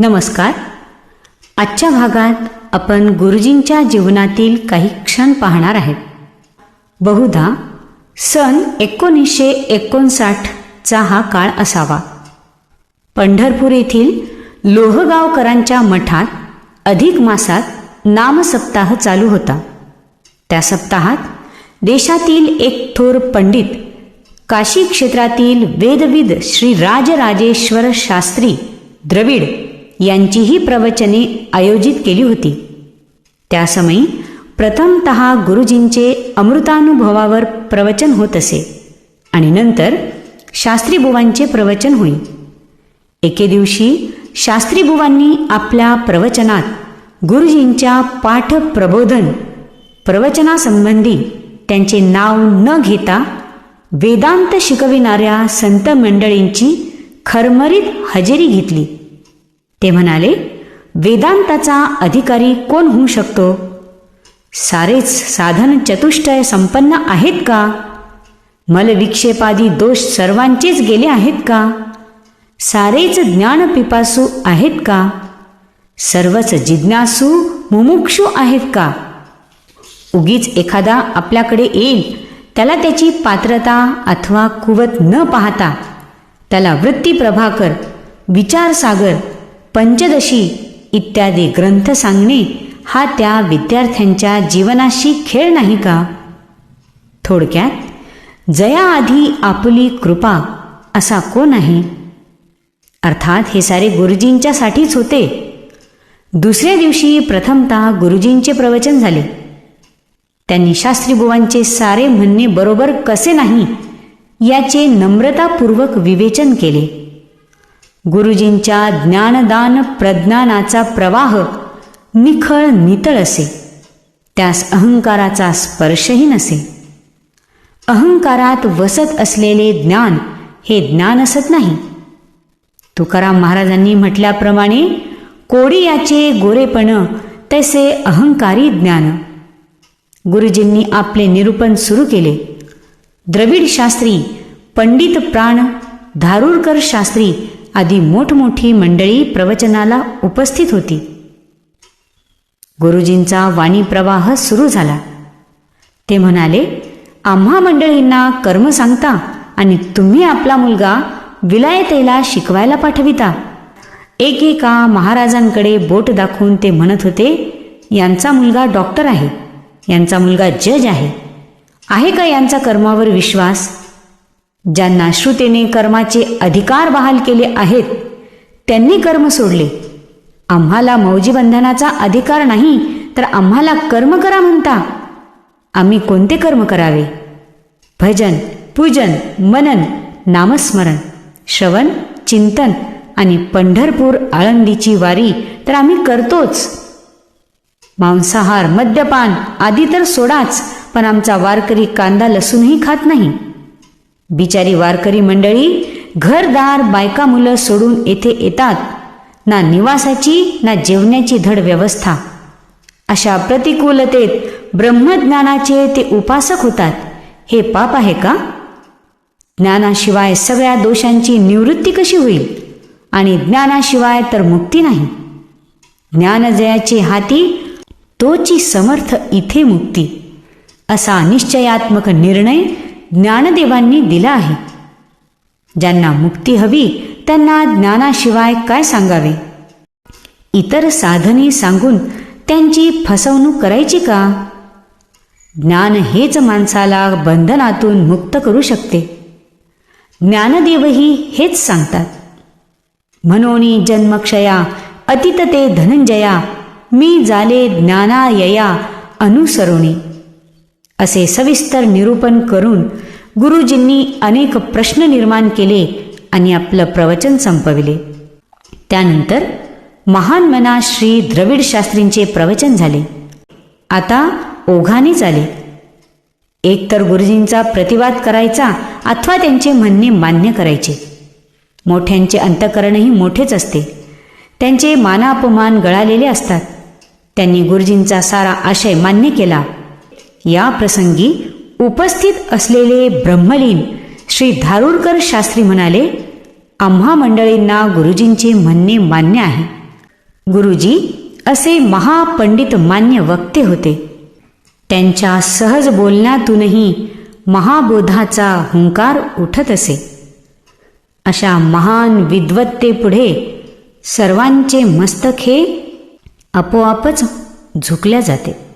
नमस्कार. आजच्या भागात आपण गुरुजींच्या जीवनातील काही क्षण पाहणार आहेत. बहुधा सन एकोणीसशे एकोणसाठचा हा काळ असावा. पंढरपूर येथील लोहगावकरांच्या मठात अधिक मासात नामसप्ताह चालू होता. त्या सप्ताहात देशातील एक थोर पंडित काशी क्षेत्रातील वेदविद श्री राजराजेश्वर शास्त्री द्रविड यांचीही प्रवचने आयोजित केली होती. त्यासमयी प्रथमत गुरुजींचे अमृतानुभवावर प्रवचन होत असे आणि नंतर शास्त्रीबुवांचे प्रवचन होई. एके दिवशी शास्त्रीबुवांनी आपल्या प्रवचनात गुरुजींच्या पाठ प्रबोधन प्रवचनासंबंधी त्यांचे नाव न घेता वेदांत शिकविणाऱ्या संत मंडळींची खरमरीत हजेरी घेतली. ते म्हणाले वेदांताचा अधिकारी कोण होऊ शकतो? सारेच साधन चतुष्टय संपन्न आहेत का? मलविक्षेपादी दोष सर्वांचेच गेले आहेत का? सारेच ज्ञान पिपासू आहेत का? सर्वच जिज्ञासू मुमुक्षू आहेत का? उगीच एखादा आपल्याकडे येईल त्याला त्याची पात्रता अथवा कुवत न पाहता त्याला वृत्ती प्रभाकर विचारसागर पंचदशी इत्यादी ग्रंथ सांगणे हा त्या विद्यार्थ्यांच्या जीवनाशी खेळ नाही का? थोडक्यात जयाआधी आपली कृपा असा कोण आहे? अर्थात हे सारे गुरुजींच्यासाठीच होते. दुसऱ्या दिवशी प्रथमतः गुरुजींचे प्रवचन झाले. त्यांनी शास्त्रीबुवांचे सारे म्हणणे बरोबर कसे नाही याचे नम्रतापूर्वक विवेचन केले. गुरुजींच्या ज्ञानदान प्रज्ञानाचा प्रवाह निखळ नितळ असे. त्यास अहंकाराचा स्पर्शही नसे. अहंकारात वसत असलेले ज्ञान हे ज्ञान असत नाही. तुकाराम महाराजांनी म्हटल्याप्रमाणे कोडी याचे गोरेपण तैसे अहंकारी ज्ञान. गुरुजींनी आपले निरूपण सुरू केले. द्रविड शास्त्री पंडित प्राण धारूरकर शास्त्री आदी मोठमोठी मंडळी प्रवचनाला उपस्थित होती. गुरुजींचा वाणी प्रवाह सुरू झाला. ते म्हणाले आम्हा मंडळींना कर्म सांगता आणि तुम्ही आपला मुलगा विलायतेला शिकवायला पाठविता. एकेका महाराजांकडे बोट दाखवून ते म्हणत होते यांचा मुलगा डॉक्टर आहे. यांचा मुलगा जज आहे. आहे का यांचा कर्मावर विश्वास? ज्यांना श्रुतेने कर्माचे अधिकार बहाल केले आहेत त्यांनी कर्म सोडले. आम्हाला मौजीबंधनाचा अधिकार नाही तर आम्हाला कर्म करा म्हणता. आम्ही कोणते कर्म करावे? भजन पूजन मनन नामस्मरण श्रवण चिंतन आणि पंढरपूर आळंदीची वारी तर आम्ही करतोच. मांसाहार मद्यपान आदी तर सोडाच पण आमचा वारकरी कांदा लसूणही खात नाही. बिचारी वारकरी मंडळी घरदार बायका मुलं सोडून येथे येतात. ना निवासाची ना जेवण्याची धड व्यवस्था. अशा प्रतिकूलतेत ब्रह्मज्ञानाचे ते उपासक होतात. हे पाप आहे का? ज्ञानाशिवाय सगळ्या दोषांची निवृत्ती कशी होईल? आणि ज्ञानाशिवाय तर मुक्ती नाही. ज्ञानजयाचे हाती तोची समर्थ इथे मुक्ती. असा निश्चयात्मक निर्णय ज्ञानदेवांनी दिला आहे. ज्यांना मुक्ती हवी त्यांना ज्ञानाशिवाय काय सांगावे? इतर साधने सांगून त्यांची फसवणूक करायची का? ज्ञान हेच माणसाला बंधनातून मुक्त करू शकते. ज्ञानदेवही हेच सांगतात. मनोनी जन्मक्षया अतितते धनंजया मी जाले ज्ञानायया अनुसरोणी. असे सविस्तर निरूपण करून गुरुजींनी अनेक प्रश्न निर्माण केले आणि आपलं प्रवचन संपविले. त्यानंतर महान मना श्री द्रविड शास्त्रींचे प्रवचन झाले. आता ओघानेच आले एकतर गुरुजींचा प्रतिवाद करायचा अथवा त्यांचे म्हणणे मान्य करायचे. मोठ्यांचे अंतकरणही मोठेच असते. त्यांचे मानापमान गळालेले असतात. त्यांनी गुरुजींचा सारा आशय मान्य केला. या प्रसंगी उपस्थित असलेले ब्रह्मलीन श्री धारूरकर शास्त्री म्हणाले आम्हा मंडळींना गुरुजींचे म्हणणे मान्य आहे. गुरुजी असे महापंडित मान्य वक्ते होते. त्यांच्या सहज बोलण्यातूनही महाबोधाचा हुंकार उठत असे. अशा महान विद्वत्तेपुढे सर्वांचे मस्तक हे आपोआपच झुकल्या जाते.